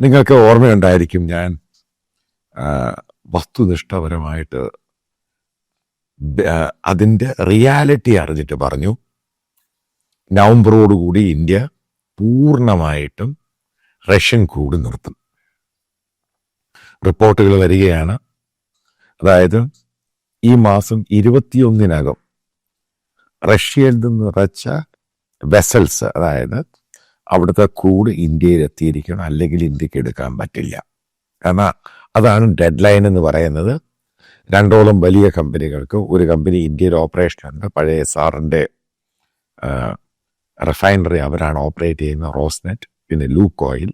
നിങ്ങൾക്ക് ഓർമ്മയുണ്ടായിരിക്കും ഞാൻ വസ്തുനിഷ്ഠപരമായിട്ട് അതിന്റെ റിയാലിറ്റി അറിഞ്ഞിട്ട് പറഞ്ഞു നവംബറോടുകൂടി ഇന്ത്യ പൂർണമായിട്ടും റഷ്യൻ ക്രൂഡ് നിർത്തും. റിപ്പോർട്ടുകൾ വരികയാണ്. അതായത് ഈ മാസം ഇരുപത്തിയൊന്നിനകം റഷ്യയിൽ നിന്ന് നിറച്ച വെസൽസ് അതായത് അവിടുത്തെ ക്രൂഡ് ഇന്ത്യയിൽ എത്തിയിരിക്കണം. അല്ലെങ്കിൽ ഇന്ത്യയ്ക്ക് എടുക്കാൻ പറ്റില്ല. കാരണം അതാണ് ഡെഡ് ലൈൻ എന്ന് പറയുന്നത്. രണ്ടോളം വലിയ കമ്പനികൾക്ക് ഒരു കമ്പനി ഇന്ത്യയിൽ ഓപ്പറേഷൻ ഉണ്ട്. പഴയ സാറിന്റെ റിഫൈനറി അവരാണ് ഓപ്പറേറ്റ് ചെയ്യുന്ന റോസ്നെറ്റ് പിന്നെ ലൂക്ക് ഓയിൽ.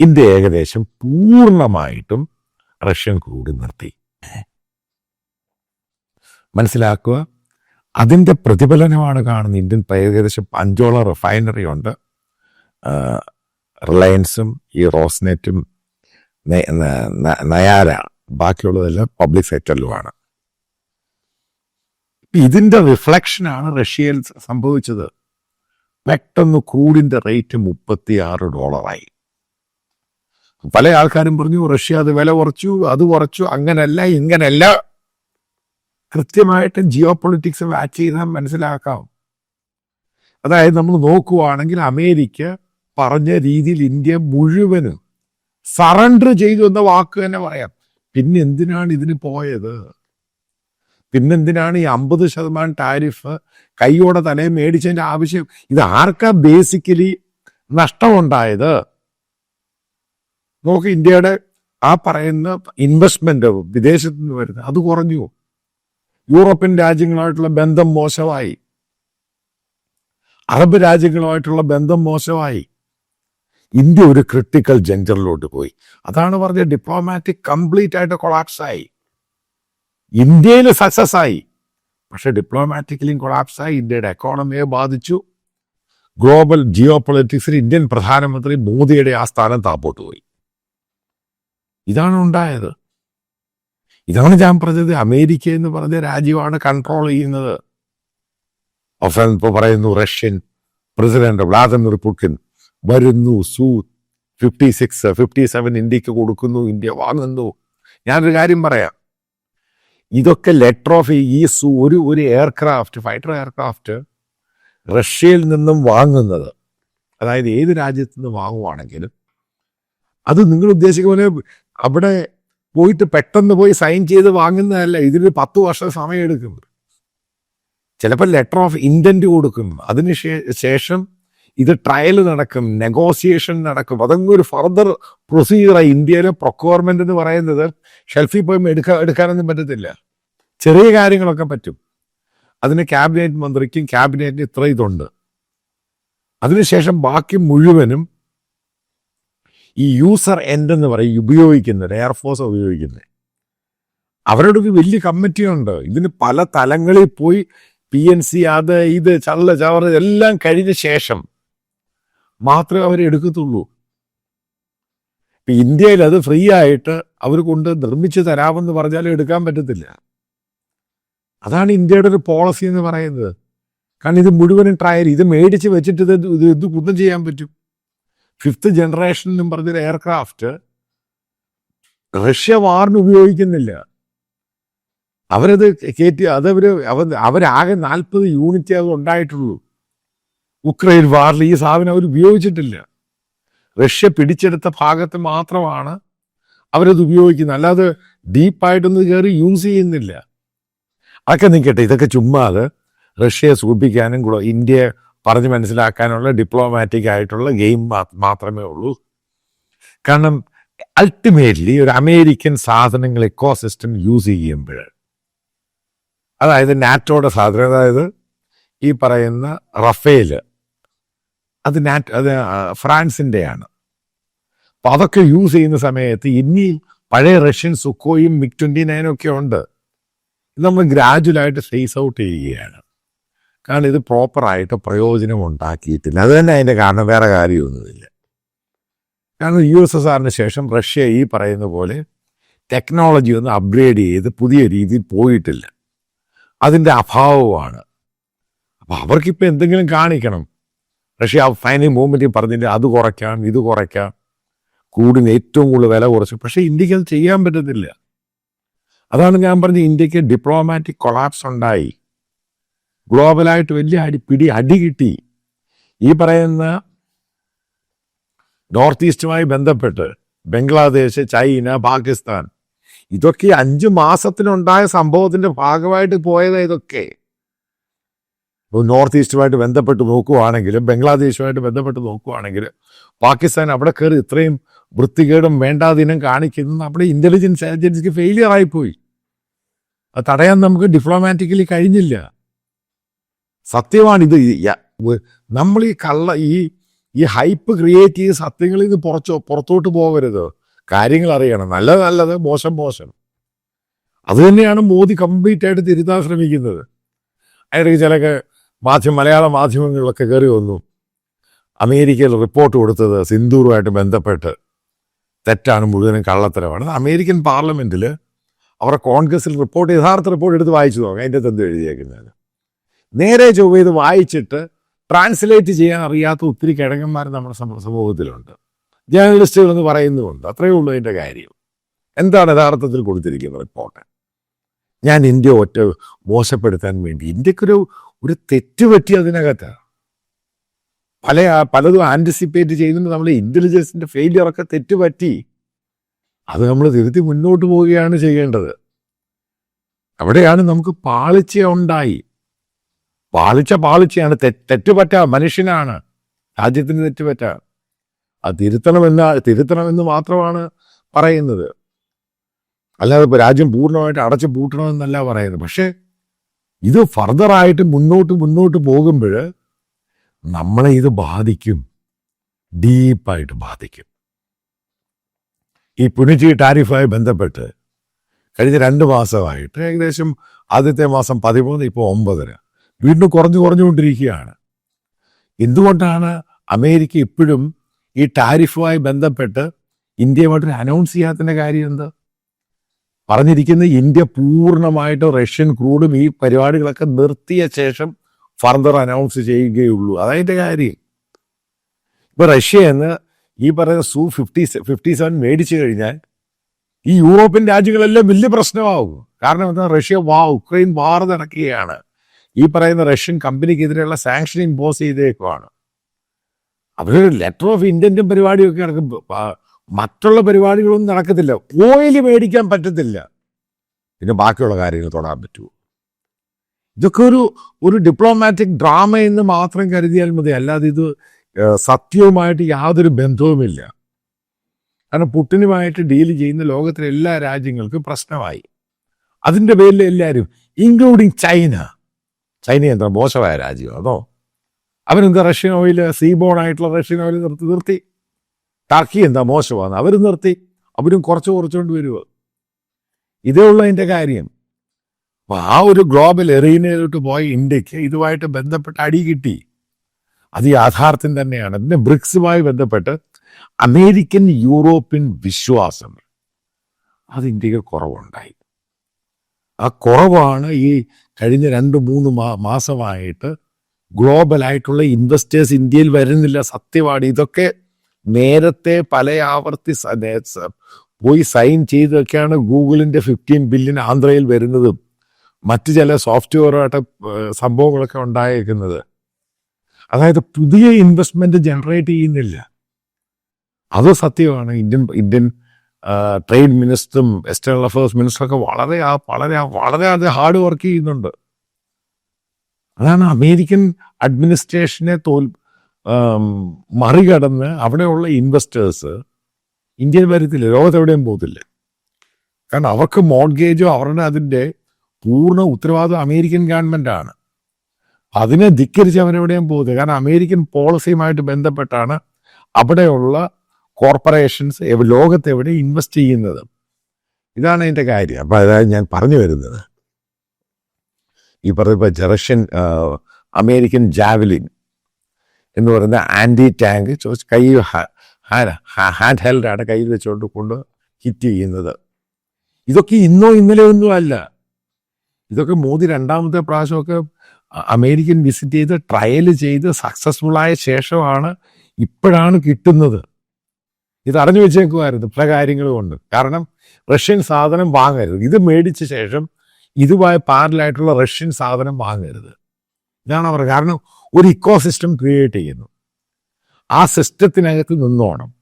ഇന്ത്യ ഏകദേശം പൂർണമായിട്ടും റഷ്യൻ ക്രൂഡ് നിർത്തി. മനസ്സിലാക്കുക? അതിന്റെ പ്രതിഫലനമാണ് കാണുന്നത്. ഇന്ത്യൻ ഏകദേശം അഞ്ചോളം റിഫൈനറി ഉണ്ട്. റിലയൻസും ഈ റോസ്നെറ്റും നയാര ബാക്കിയുള്ളതെല്ലാം പബ്ലിക് സെക്ടറിലുമാണ്. ഇതിന്റെ റിഫ്ലക്ഷനാണ് റഷ്യയിൽ സംഭവിച്ചത്. പെട്ടെന്ന് ക്രൂഡിന്റെ റേറ്റ് മുപ്പത്തി ആറ് ഡോളറായി. പല ആൾക്കാരും പറഞ്ഞു റഷ്യ അത് വില കുറച്ചു അത് കുറച്ചു അങ്ങനല്ല ഇങ്ങനല്ല. കൃത്യമായിട്ട് ജിയോ പൊളിറ്റിക്സ് വാച്ച് ചെയ്താൽ മനസ്സിലാക്കാം. അതായത് നമ്മൾ നോക്കുവാണെങ്കിൽ അമേരിക്ക പറഞ്ഞ രീതിയിൽ ഇന്ത്യ മുഴുവനും സറണ്ടർ ചെയ്തു എന്ന വാക്ക് തന്നെ പറയാം. പിന്നെ എന്തിനാണ് ഇതിന് പോയത്? പിന്നെന്തിനാണ് ഈ അമ്പത് ശതമാനം ടാരിഫ് കൈയോടെ തലയെ മേടിച്ചതിന്റെ ആവശ്യം? ഇത് ആർക്കാ ബേസിക്കലി നഷ്ടമുണ്ടായത്? നോക്ക് ഇന്ത്യയുടെ ആ പറയുന്ന ഇൻവെസ്റ്റ്മെന്റ് വിദേശത്ത് നിന്ന് വരുന്നത് അത് കുറഞ്ഞു. യൂറോപ്യൻ രാജ്യങ്ങളായിട്ടുള്ള ബന്ധം മോശമായി. അറബ് രാജ്യങ്ങളുമായിട്ടുള്ള ബന്ധം മോശമായി. ഇന്ത്യ ഒരു ക്രിട്ടിക്കൽ ജംഗ്ഷനിലോട്ട് പോയി. അതാണ് പറഞ്ഞ ഡിപ്ലോമാറ്റിക് കംപ്ലീറ്റ് ആയിട്ട് കൊളാപ്സ് ആയി. ഇന്ത്യയിൽ സക്സസ് ആയി. പക്ഷെ ഡിപ്ലോമാറ്റിക്കലിയും കൊളാപ്സ് ആയി. ഇന്ത്യയുടെ എക്കോണമിയെ ബാധിച്ചു. ഗ്ലോബൽ ജിയോ പൊളിറ്റിക്സിൽ ഇന്ത്യൻ പ്രധാനമന്ത്രി മോദിയുടെ ആ സ്ഥാനം താപ്പോട്ട് പോയി. ഇതാണ് ഉണ്ടായത്. ഇതാണ് ഞാൻ പറഞ്ഞത്. അമേരിക്ക എന്ന് പറഞ്ഞ രാജ്യമാണ് കൺട്രോൾ ചെയ്യുന്നത്. അവസാനം ഇപ്പൊ പറയുന്നു റഷ്യൻ പ്രസിഡന്റ് വ്ളാദിമിർ പുടിൻ വരുന്നു Su fifty six fifty seven ഇന്ത്യയ്ക്ക് കൊടുക്കുന്നു ഇന്ത്യ വാങ്ങുന്നു. ഞാനൊരു കാര്യം പറയാം. ഇതൊക്കെ ലെറ്റർ ഓഫ് ഈ സു ഒരു ഒരു എയർക്രാഫ്റ്റ് ഫൈറ്റർ എയർക്രാഫ്റ്റ് റഷ്യയിൽ നിന്നും വാങ്ങുന്നത്. അതായത് ഏത് രാജ്യത്ത് നിന്ന് വാങ്ങുവാണെങ്കിലും അത് നിങ്ങൾ ഉദ്ദേശിക്കുന്ന പോലെ അവിടെ പോയിട്ട് പെട്ടെന്ന് പോയി സൈൻ ചെയ്ത് വാങ്ങുന്നതല്ല. ഇതിന് പത്ത് വർഷം സമയം എടുക്കും ചിലപ്പോൾ ലെറ്റർ ഓഫ് ഇന്റന്റ് കൊടുക്കും അതിന് ശേഷം ഇത് ട്രയൽ നടക്കും നെഗോസിയേഷൻ നടക്കും. അതങ്ങ് ഒരു ഫർദർ പ്രൊസീജിയറായി ഇന്ത്യയിലെ പ്രൊക്യൂർമെന്റ് എന്ന് പറയുന്നത് ഷെൽഫിൽ പോയി എടുക്കാൻ എടുക്കാനൊന്നും പറ്റത്തില്ല. ചെറിയ കാര്യങ്ങളൊക്കെ പറ്റും. അതിന് ക്യാബിനറ്റ് മന്ത്രിക്കും ക്യാബിനറ്റിന് ഇത്ര ഇതുണ്ട്. അതിനുശേഷം ബാക്കി മുഴുവനും ഈ യൂസർ എൻഡ് എന്ന് പറയും ഉപയോഗിക്കുന്നത് എയർഫോഴ്സ് ഉപയോഗിക്കുന്നത്. അവരുടെ ഒരു വലിയ കമ്മിറ്റിയുണ്ട് ഇതിന് പല തലങ്ങളിൽ പോയി പി എൻ സി അത് ഇത് ചള്ള ചവറ് എല്ലാം കഴിഞ്ഞ ശേഷം മാത്രമേ അവർ എടുക്കത്തുള്ളൂ. ഇപ്പൊ ഇന്ത്യയിൽ അത് ഫ്രീ ആയിട്ട് അവർ കൊണ്ട് നിർമ്മിച്ച് തരാമെന്ന് പറഞ്ഞാലും എടുക്കാൻ പറ്റത്തില്ല. അതാണ് ഇന്ത്യയുടെ ഒരു പോളിസി എന്ന് പറയുന്നത്. കാരണം ഇത് മുഴുവനും ട്രയൽ ഇത് മേടിച്ച് വെച്ചിട്ട് ഇത് ഇത് ഇത് ചെയ്യാൻ പറ്റും. ഫിഫ്ത്ത് ജനറേഷൻ എന്ന് പറഞ്ഞൊരു എയർക്രാഫ്റ്റ് റഷ്യ വാറിന് ഉപയോഗിക്കുന്നില്ല. അവരത് കയറ്റി അതവര് അവർ അവരാകെ നാൽപ്പത് യൂണിറ്റ് അത് ഉണ്ടായിട്ടുള്ളൂ ഉക്രൈൻ വാറിൽ ഈ സാധനം അവർ ഉപയോഗിച്ചിട്ടില്ല. റഷ്യ പിടിച്ചെടുത്ത ഭാഗത്ത് മാത്രമാണ് അവരത് ഉപയോഗിക്കുന്നത്. അല്ലാതെ ഡീപ്പായിട്ടൊന്നും കയറി യൂസ് ചെയ്യുന്നില്ല. അതൊക്കെ നിൽക്കട്ടെ ഇതൊക്കെ ചുമ്മാതെ റഷ്യയെ സൂചിപ്പിക്കാനും കൂടെ ഇന്ത്യയെ പറഞ്ഞ് മനസ്സിലാക്കാനുള്ള ഡിപ്ലോമാറ്റിക് ആയിട്ടുള്ള ഗെയിം മാത്രമേ ഉള്ളൂ. കാരണം അൾട്ടിമേറ്റ്ലി ഒരു അമേരിക്കൻ സാധനങ്ങൾ എക്കോ സിസ്റ്റം യൂസ് ചെയ്യുമ്പോൾ അതായത് നാറ്റോയുടെ സാധനം അതായത് ഈ പറയുന്ന റഫേൽ അത് നാറ്റ് അത് ഫ്രാൻസിന്റെയാണ് അപ്പം അതൊക്കെ യൂസ് ചെയ്യുന്ന സമയത്ത് ഇനി പഴയ റഷ്യൻ സുക്കോയും മിഗ് ട്വന്റി നയനും ഒക്കെ ഉണ്ട്. ഇത് നമ്മൾ ഗ്രാജുവലായിട്ട് ഫേസ് ഔട്ട് ചെയ്യുകയാണ്. കാരണം ഇത് പ്രോപ്പറായിട്ട് പ്രയോജനം ഉണ്ടാക്കിയിട്ടില്ല. അത് തന്നെ അതിന്റെ കാരണം വേറെ കാര്യമൊന്നുമില്ല. കാരണം യു എസ് എസ് ആറിന് ശേഷം റഷ്യ ഈ പറയുന്ന പോലെ ടെക്നോളജി ഒന്ന് അപ്ഗ്രേഡ് ചെയ്ത് പുതിയ രീതിയിൽ പോയിട്ടില്ല. അതിന്റെ അഭാവമാണ്. അപ്പോൾ അവർക്കിപ്പോൾ എന്തെങ്കിലും കാണിക്കണം. റഷ്യ ഫൈനൽ മൂവ്മെന്റ് പറഞ്ഞില്ല അത് കുറയ്ക്കാം ഇത് കുറയ്ക്കാം. കൂടിന് ഏറ്റവും കൂടുതൽ വില കുറച്ചു. പക്ഷേ ഇന്ത്യയ്ക്ക് അത് ചെയ്യാൻ പറ്റത്തില്ല. അതാണ് ഞാൻ പറഞ്ഞത് ഇന്ത്യയ്ക്ക് ഡിപ്ലോമാറ്റിക് കൊളാപ്സ് ഉണ്ടായി. ഗ്ലോബലായിട്ട് വലിയ അടി പിടി അടി കിട്ടി. ഈ പറയുന്ന നോർത്ത് ഈസ്റ്റുമായി ബന്ധപ്പെട്ട് ബംഗ്ലാദേശ് ചൈന പാകിസ്ഥാൻ ഇതൊക്കെ അഞ്ച് മാസത്തിനുണ്ടായ സംഭവത്തിന്റെ ഭാഗമായിട്ട് പോയതാ ഇതൊക്കെ. നോർത്ത് ഈസ്റ്റുമായിട്ട് ബന്ധപ്പെട്ട് നോക്കുകയാണെങ്കിൽ ബംഗ്ലാദേശുമായിട്ട് ബന്ധപ്പെട്ട് നോക്കുകയാണെങ്കിൽ പാകിസ്ഥാൻ അവിടെ കയറി ഇത്രയും വൃത്തികേടും വേണ്ടാതിനും കാണിക്കുന്നത് നമ്മുടെ ഇന്റലിജൻസ് ഏജൻസിക്ക് ഫെയിലിയർ ആയിപ്പോയി. അത് തടയാൻ നമുക്ക് ഡിപ്ലോമാറ്റിക്കലി കഴിഞ്ഞില്ല. സത്യമാണിത് നമ്മൾ ഈ കള്ള ഈ ഈ ഹൈപ്പ് ക്രിയേറ്റ് ചെയ്ത് സത്യങ്ങളിൽ നിന്ന് പുറച്ചോ പുറത്തോട്ട് പോകരുത്. കാര്യങ്ങൾ അറിയണം. നല്ലത് നല്ലത് മോശം മോശം. അതുതന്നെയാണ് മോദി കംപ്ലീറ്റ് ആയിട്ട് തിരുത്താൻ ശ്രമിക്കുന്നത്. അതിലേക്ക് ചിലക്ക് മാധ്യമ മലയാള മാധ്യമങ്ങളിലൊക്കെ കയറി വന്നു. അമേരിക്കയിൽ റിപ്പോർട്ട് കൊടുത്തത് സിന്ദൂറുമായിട്ട് ബന്ധപ്പെട്ട് തെറ്റാണ് മുഴുവനും കള്ളത്തരമാണ്. അമേരിക്കൻ പാർലമെന്റിൽ അവരുടെ കോൺഗ്രസിൽ റിപ്പോർട്ട് യഥാർത്ഥ റിപ്പോർട്ട് എടുത്ത് വായിച്ചു നോക്കാം. അതിന്റെ തന്ത് എഴുതിയേക്കുന്നത്? നേരെ ചൊവ്വ ഇത് വായിച്ചിട്ട് ട്രാൻസ്ലേറ്റ് ചെയ്യാൻ അറിയാത്ത ഒത്തിരി കിഴങ്ങന്മാർ നമ്മുടെ സമ- സമൂഹത്തിലുണ്ട്. ജേർണലിസ്റ്റുകൾ എന്ന് പറയുന്നുമുണ്ട്. അത്രയേ ഉള്ളൂ അതിന്റെ കാര്യം. എന്താണ് യഥാർത്ഥത്തിൽ കൊടുത്തിരിക്കുന്ന റിപ്പോർട്ട് ഞാൻ ഇന്ത്യ ഒറ്റ മോശപ്പെടുത്താൻ വേണ്ടി. ഇന്ത്യക്കൊരു ഒരു തെറ്റ് പറ്റി അതിനകത്ത്. പല പലതും ആന്റിസിപ്പേറ്റ് ചെയ്യുന്നുണ്ട്. നമ്മൾ ഇന്റലിജൻസിന്റെ ഫെയിലിയർ ഒക്കെ തെറ്റ് പറ്റി. അത് നമ്മൾ തിരുത്തി മുന്നോട്ട് പോവുകയാണ് ചെയ്യേണ്ടത്. അവിടെയാണ് നമുക്ക് പാളിച്ച ഉണ്ടായി. പാളിച്ച പാളിച്ചയാണ്. തെറ്റുപറ്റ മനുഷ്യനാണ്. രാജ്യത്തിന് തെറ്റുപറ്റ. അത് തിരുത്തണമെന്ന് തിരുത്തണമെന്ന് മാത്രമാണ് പറയുന്നത്. അല്ലാതെ ഇപ്പോൾ രാജ്യം പൂർണമായിട്ട് അടച്ചു പൂട്ടണമെന്നല്ല പറയുന്നത്. പക്ഷേ ഇത് ഫർദറായിട്ട് മുന്നോട്ട് മുന്നോട്ട് പോകുമ്പോൾ നമ്മളെ ഇത് ബാധിക്കും. ഡീപ്പായിട്ട് ബാധിക്കും. ഈ പുനിച്ചി ടാരിഫുമായി ബന്ധപ്പെട്ട് കഴിഞ്ഞ രണ്ട് മാസമായിട്ട് ഏകദേശം ആദ്യത്തെ മാസം പതിമൂന്ന് ഇപ്പോൾ ഒമ്പതര വീണ്ടും കുറഞ്ഞു കുറഞ്ഞുകൊണ്ടിരിക്കുകയാണ്. എന്തുകൊണ്ടാണ് അമേരിക്ക ഇപ്പോഴും ഈ ടാരിഫുമായി ബന്ധപ്പെട്ട് ഇന്ത്യയുമായിട്ട് അനൗൺസ് ചെയ്യാത്തതിന്റെ കാര്യം എന്ത്? പറഞ്ഞിരിക്കുന്നത് ഇന്ത്യ പൂർണമായിട്ടും റഷ്യൻ ക്രൂഡും ഈ പരിപാടികളൊക്കെ നിർത്തിയ ശേഷം ഫർദർ അനൗൺസ് ചെയ്യുകയുള്ളൂ. അതതിന്റെ കാര്യം. ഇപ്പൊ റഷ്യ എന്ന് ഈ പറയുന്ന സു ഫിഫ്റ്റി ഫിഫ്റ്റി സെവൻ മേടിച്ചു കഴിഞ്ഞാൽ ഈ യൂറോപ്യൻ രാജ്യങ്ങളെല്ലാം വലിയ പ്രശ്നമാകും കാരണം എന്താ? റഷ്യ വാ ഉക്രൈൻ വാർ നടക്കുകയാണ്. ഈ പറയുന്ന റഷ്യൻ കമ്പനിക്കെതിരെയുള്ള സാങ്ഷൻ ഇമ്പോസ് ചെയ്തേക്കുവാണ്. അവർ ലെറ്റർ ഓഫ് ഇന്റന്റും പരിപാടിയൊക്കെ നടക്കും. മറ്റുള്ള പരിപാടികളൊന്നും നടക്കത്തില്ല. ഓയിൽ മേടിക്കാൻ പറ്റത്തില്ല. പിന്നെ ബാക്കിയുള്ള കാര്യങ്ങൾ തൊടാൻ പറ്റുമോ ഇതൊക്കെ ഒരു ഒരു ഡിപ്ലോമാറ്റിക് ഡ്രാമ എന്ന് മാത്രം കരുതിയാൽ മതി. അല്ലാതെ ഇത് സത്യവുമായിട്ട് യാതൊരു ബന്ധവുമില്ല. കാരണം പുട്ടിനുമായിട്ട് ഡീൽ ചെയ്യുന്ന ലോകത്തിലെ എല്ലാ രാജ്യങ്ങൾക്കും പ്രശ്നമായി. അതിന്റെ പേരിൽ എല്ലാവരും ഇൻക്ലൂഡിങ് ചൈന. ചൈന എന്താ മോശമായ രാജ്യം അതോ? അവരെന്താ റഷ്യൻ ഓയിൽ സീബോൺ ആയിട്ടുള്ള റഷ്യൻ ഓയിൽ നിർത്തി നിർത്തി. ടർക്കി എന്താ മോശമാണ്? അവർ നിർത്തി. അവരും കുറച്ച് കുറച്ചുകൊണ്ട് വരുക ഇതേ ഉള്ള അതിന്റെ കാര്യം. അപ്പോൾ ആ ഒരു ഗ്ലോബൽ എറീനയിലോട്ട് പോയ ഇന്ത്യയ്ക്ക് ഇതുമായിട്ട് ബന്ധപ്പെട്ട് അടി കിട്ടി. അത് യാഥാർത്ഥ്യം തന്നെയാണ്. പിന്നെ ബ്രിക്സുമായി ബന്ധപ്പെട്ട് അമേരിക്കൻ യൂറോപ്യൻ വിശ്വാസം. അത് ഇന്ത്യയ്ക്ക് കുറവുണ്ടായി. ആ കുറവാണ് ഈ കഴിഞ്ഞ രണ്ട് മൂന്ന് മാ മാസമായിട്ട് ഗ്ലോബലായിട്ടുള്ള ഇൻവെസ്റ്റേഴ്സ് ഇന്ത്യയിൽ വരുന്നില്ല സത്യമാണ് ഇതൊക്കെ നേരത്തെ പല ആവർത്തി പോയി സൈൻ ചെയ്തൊക്കെയാണ് ഗൂഗിളിന്റെ ഫിഫ്റ്റീൻ ബില്യൺ ആന്ധ്രയിൽ വരുന്നതും. മറ്റു ചില സോഫ്റ്റ്വെയറായിട്ട് സംഭവങ്ങളൊക്കെ ഉണ്ടായേക്കുന്നത്. അതായത് പുതിയ ഇൻവെസ്റ്റ്മെന്റ് ജനറേറ്റ് ചെയ്യുന്നില്ല. അത് സത്യമാണ്. ഇന്ത്യൻ ഇന്ത്യൻ ട്രേഡ് മിനിസ്റ്ററും എക്സ്റ്റേണൽ അഫയേഴ്സ് മിനിസ്റ്ററൊക്കെ വളരെ വളരെ വളരെ അത് ഹാർഡ് വർക്ക് ചെയ്യുന്നുണ്ട്. അതാണ് അമേരിക്കൻ അഡ്മിനിസ്ട്രേഷനെ തോൽ മറികടന്ന് അവിടെയുള്ള ഇൻവെസ്റ്റേഴ്സ് ഇന്ത്യയിൽ വരത്തില്ല ലോകത്തെവിടെയും പോകത്തില്ല. കാരണം അവർക്ക് മോഡ്ഗേജോ അവരുടെ അതിന്റെ പൂർണ ഉത്തരവാദിത്വം അമേരിക്കൻ ഗവൺമെന്റ് ആണ്. അതിനെ ധിക്കരിച്ച് അവരെവിടെയും പോകുന്നത് കാരണം അമേരിക്കൻ പോളിസിയുമായിട്ട് ബന്ധപ്പെട്ടാണ് അവിടെയുള്ള കോർപ്പറേഷൻസ് ലോകത്തെവിടെ ഇൻവെസ്റ്റ് ചെയ്യുന്നത്. ഇതാണ് അതിന്റെ കാര്യം. അപ്പം അതായത് ഞാൻ പറഞ്ഞു വരുന്നത്. ഈ പറയുമ്പോൾ ജറഷ്യൻ അമേരിക്കൻ ജാവലിൻ എന്ന് പറയുന്ന ആന്റി ടാങ്ക് കൈ ഹാൻഡ് ഹെൽഡാണ് കയ്യിൽ വെച്ചുകൊണ്ട് കൊണ്ട് ഹിറ്റ് ചെയ്യുന്നത്. ഇതൊക്കെ ഇന്നോ ഇന്നലെ ഒന്നും അല്ല. ഇതൊക്കെ മോദി രണ്ടാമത്തെ പ്രാവശ്യമൊക്കെ അമേരിക്കൻ വിസിറ്റ് ചെയ്ത് ട്രയൽ ചെയ്ത് സക്സസ്ഫുൾ ആയ ശേഷമാണ് ഇപ്പോഴാണ് കിട്ടുന്നത്. ഇത് അറിഞ്ഞു വെച്ചേക്കുമായിരുന്നു പല കാര്യങ്ങളും കൊണ്ട്. കാരണം റഷ്യൻ സാധനം വാങ്ങരുത്. ഇത് മേടിച്ച ശേഷം ഇതുമായി പാരലായിട്ടുള്ള റഷ്യൻ സാധനം വാങ്ങരുത്. ഇതാണ് അവർ കാരണം. ഒരു ഇക്കോ സിസ്റ്റം ക്രിയേറ്റ് ചെയ്യുന്നു. ആ സിസ്റ്റത്തിനകത്ത് നിന്നോണം.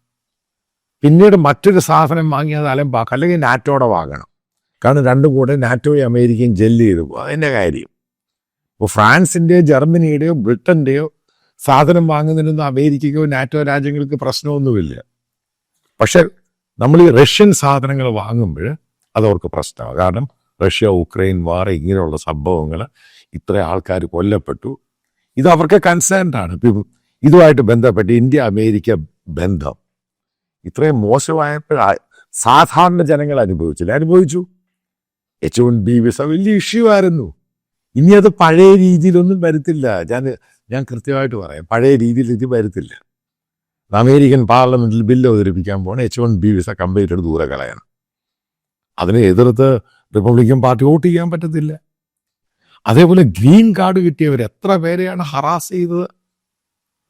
പിന്നീട് മറ്റൊരു സാധനം വാങ്ങിയത് അലമ്പാക്കും അല്ലെങ്കിൽ നാറ്റോടെ വാങ്ങണം. കാരണം രണ്ടും കൂടെ നാറ്റോയും അമേരിക്കയും ജെല്ല് ചെയ്തു. പോകും അതിന്റെ കാര്യം. ഇപ്പോൾ ഫ്രാൻസിന്റെയോ ജർമ്മനിയുടെയോ ബ്രിട്ടന്റെയോ സാധനം വാങ്ങുന്നതിനൊന്നും അമേരിക്കയ്ക്കോ നാറ്റോ രാജ്യങ്ങൾക്ക് പ്രശ്നമൊന്നുമില്ല. പക്ഷെ നമ്മൾ ഈ റഷ്യൻ സാധനങ്ങൾ വാങ്ങുമ്പോൾ അതവർക്ക് പ്രശ്നമാണ്. കാരണം റഷ്യ ഉക്രൈൻ വാർ ഇങ്ങനെയുള്ള സംഭവങ്ങൾ ഇത്ര ആൾക്കാർ കൊല്ലപ്പെട്ടു. ഇത് അവർക്ക് കൺസേൺഡ് ആണ്. ഇതുമായിട്ട് ബന്ധപ്പെട്ട് ഇന്ത്യ അമേരിക്ക ബന്ധം. ഇത്രയും മോശമായപ്പോഴാ സാധാരണ ജനങ്ങൾ അനുഭവിച്ചില്ല. അനുഭവിച്ചു. എച്ച് വൺ ബി വിസ വലിയ ഇഷ്യൂ ആയിരുന്നു. ഇനി അത് പഴയ രീതിയിലൊന്നും വരുത്തില്ല. ഞാൻ ഞാൻ കൃത്യമായിട്ട് പറയാം. പഴയ രീതിയിൽ ഇത് വരുത്തില്ല. അമേരിക്കൻ പാർലമെന്റിൽ ബില്ല് അവതരിപ്പിക്കാൻ പോണ എച്ച് വൺ ബി വിസ കമ്പനിയുടെ ദൂരെ കളയണം. അതിനെ എതിർത്ത് റിപ്പബ്ലിക്കൻ പാർട്ടി വോട്ട് ചെയ്യാൻ പറ്റത്തില്ല. അതേപോലെ ഗ്രീൻ കാർഡ് കിട്ടിയവർ എത്ര പേരെയാണ് ഹറാസ് ചെയ്തത്?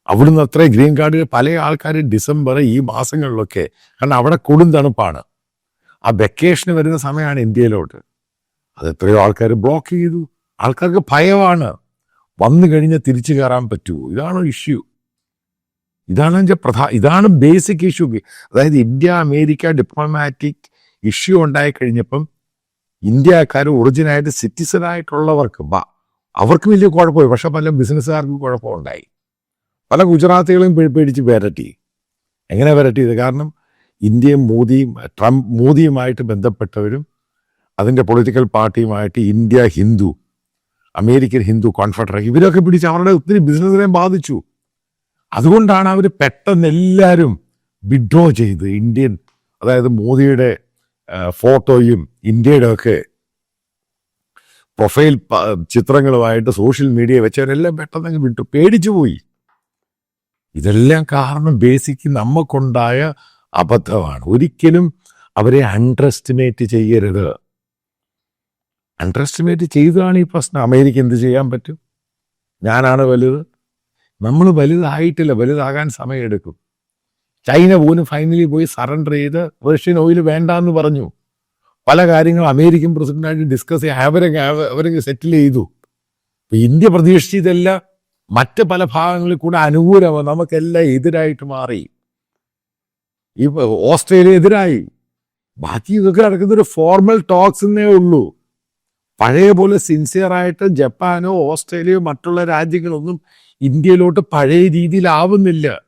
അവിടുന്ന് അത്രയും ഗ്രീൻ കാർഡ് പല ആൾക്കാർ ഡിസംബർ ഈ മാസങ്ങളിലൊക്കെ കാരണം അവിടെ കൊടും തണുപ്പാണ്. ആ വെക്കേഷന് വരുന്ന സമയമാണ് ഇന്ത്യയിലോട്ട്. അത് എത്രയോ ആൾക്കാർ ബ്ലോക്ക് ചെയ്തു. ആൾക്കാർക്ക് ഭയമാണ്. വന്നു കഴിഞ്ഞാൽ തിരിച്ചു കയറാൻ പറ്റുമോ? ഇതാണ് ഇഷ്യൂ ഇതാണ് എന്റെ പ്രധാന ഇതാണ് ബേസിക് ഇഷ്യൂ അതായത് ഇന്ത്യ അമേരിക്ക ഡിപ്ലോമാറ്റിക് ഇഷ്യൂ ഉണ്ടായി കഴിഞ്ഞപ്പം ഇന്ത്യക്കാർ ഒറിജിനായിട്ട് സിറ്റിസൺ ആയിട്ടുള്ളവർക്ക് അവർക്ക് വലിയ കുഴപ്പമില്ല. പക്ഷെ പല ബിസിനസ്സുകാർക്കും കുഴപ്പമുണ്ടായി. പല ഗുജറാത്തികളും പേടിച്ച് വരട്ടി എങ്ങനെ വരട്ടിയത് കാരണം ഇന്ത്യയും മോദിയും ട്രംപ് മോദിയുമായിട്ട് ബന്ധപ്പെട്ടവരും അതിന്റെ political പാർട്ടിയുമായിട്ട് India Hindu American Hindu confederation ഇവരൊക്കെ പിടിച്ച് അവരുടെ ഒത്തിരി ബിസിനസ്സിനെ ബാധിച്ചു. അതുകൊണ്ടാണ് അവർ പെട്ടെന്ന് എല്ലാവരും വിഡ്രോ ചെയ്ത് ഇന്ത്യൻ അതായത് മോദിയുടെ ഫോട്ടോയും ഇന്ത്യയുടെ ഒക്കെ പ്രൊഫൈൽ ചിത്രങ്ങളുമായിട്ട് സോഷ്യൽ മീഡിയ വെച്ചവരെല്ലാം പെട്ടെന്ന് വിട്ടു പേടിച്ചു പോയി. ഇതെല്ലാം കാരണം ബേസിക്ക് നമുക്കുണ്ടായ അബദ്ധമാണ്. ഒരിക്കലും അവരെ അണ്ടർഎസ്റ്റിമേറ്റ് ചെയ്യരുത്. അണ്ടർഎസ്റ്റിമേറ്റ് ചെയ്തതാണ് ഈ പ്രശ്നം. അമേരിക്ക എന്ത് ചെയ്യാൻ പറ്റും? ഞാനാണ് വലുത്. നമ്മൾ വലുതായിട്ടില്ല വലുതാകാൻ സമയമെടുക്കും. ചൈന പോലും ഫൈനലി പോയി സറണ്ടർ ചെയ്ത് റഷ്യൻ ഓയിൽ വേണ്ട എന്ന് പറഞ്ഞു. പല കാര്യങ്ങളും അമേരിക്കൻ പ്രസിഡന്റായിട്ട് ഡിസ്കസ് ചെയ്യാൻ അവരെ അവരെ സെറ്റിൽ ചെയ്തു. ഇന്ത്യ പ്രതീക്ഷിച്ചതല്ല മറ്റ് പല ഭാഗങ്ങളിൽ കൂടെ അനുകൂലമാണ് നമുക്കെല്ലാം എതിരായിട്ട് മാറി. ഇപ്പൊ ഓസ്ട്രേലിയ എതിരായി. ബാക്കി ഇതൊക്കെ നടക്കുന്ന ഒരു ഫോർമൽ ടോക്സ് എന്നേ ഉള്ളൂ. പഴയ പോലെ സിൻസിയറായിട്ട് ജപ്പാനോ ഓസ്ട്രേലിയയോ മറ്റുള്ള രാജ്യങ്ങളൊന്നും ഇന്ത്യയിലോട്ട് പഴയ രീതിയിലാവുന്നില്ല.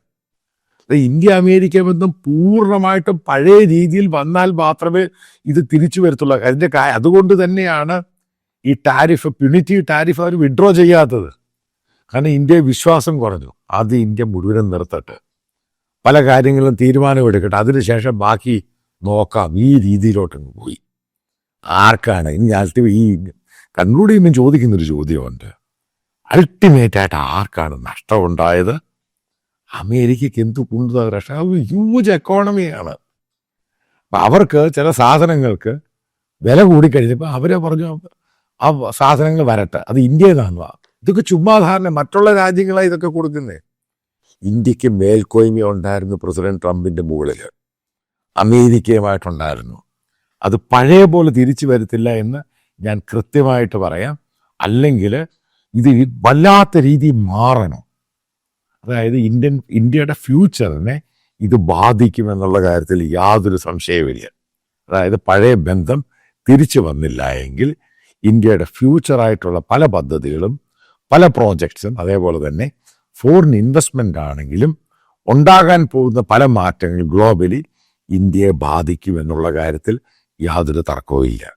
ഇന്ത്യ അമേരിക്ക ബന്ധം പൂർണമായിട്ടും പഴയ രീതിയിൽ വന്നാൽ മാത്രമേ ഇത് തിരിച്ചു വരത്തുള്ളൂ. അതിന്റെ അതുകൊണ്ട് തന്നെയാണ് ഈ ടാരിഫ് പ്യൂണിറ്റീവ് ടാരിഫ് അവർ വിഡ്രോ ചെയ്യാത്തത്. കാരണം ഇന്ത്യ വിശ്വാസം കുറഞ്ഞു. അത് ഇന്ത്യ മുഴുവനും നിർത്തട്ടെ. പല കാര്യങ്ങളും തീരുമാനമെടുക്കട്ടെ. അതിനുശേഷം ബാക്കി നോക്കാം. ഈ രീതിയിലോട്ട് പോയി. ആർക്കാണ്? ഇനി അൾട്ടിമേ ഈ കൺക്ലൂഡ് ചെയ്യുമ്പോൾ ചോദിക്കുന്നൊരു ചോദ്യമുണ്ട്. അൾട്ടിമേറ്റായിട്ട് ആർക്കാണ് നഷ്ടമുണ്ടായത്? അമേരിക്കയ്ക്ക് എന്ത് കൊണ്ടു അത് ഹ്യൂജ് എക്കോണമിയാണ് അപ്പം അവർക്ക് ചില സാധനങ്ങൾക്ക് വില കൂടിക്കഴിഞ്ഞപ്പോൾ അവരെ പറഞ്ഞു ആ സാധനങ്ങൾ വരട്ടെ അത് ഇന്ത്യയിൽ നിന്നാണ്. ഇതൊക്കെ ചുമ്മാധാരണ മറ്റുള്ള രാജ്യങ്ങളാണ് ഇതൊക്കെ കൊടുക്കുന്നത് ഇന്ത്യയ്ക്ക് മേൽക്കോയ്മ ഉണ്ടായിരുന്നു പ്രസിഡന്റ് ട്രംപിന്റെ മുകളിൽ. അമേരിക്കയുമായിട്ടുണ്ടായിരുന്നു. അത് പഴയ പോലെ തിരിച്ചു വരത്തില്ല എന്ന് ഞാൻ കൃത്യമായിട്ട് പറയാം. അല്ലെങ്കിൽ ഇത് വല്ലാത്ത രീതി മാറണം. അതായത് ഇന്ത്യൻ ഇന്ത്യയുടെ ഫ്യൂച്ചറിനെ ഇത് ബാധിക്കുമെന്നുള്ള കാര്യത്തിൽ യാതൊരു സംശയവുമില്ല അതായത് പഴയ ബന്ധം തിരിച്ചു വന്നില്ല എങ്കിൽ ഇന്ത്യയുടെ ഫ്യൂച്ചറായിട്ടുള്ള പല പദ്ധതികളും പല പ്രോജക്ട്സും അതേപോലെ തന്നെ ഫോറിൻ ഇൻവെസ്റ്റ്മെന്റ് ആണെങ്കിലും ഉണ്ടാകാൻ പോകുന്ന പല മാറ്റങ്ങൾ ഗ്ലോബലി ഇന്ത്യയെ ബാധിക്കുമെന്നുള്ള കാര്യത്തിൽ യാതൊരു തർക്കവും ഇല്ല.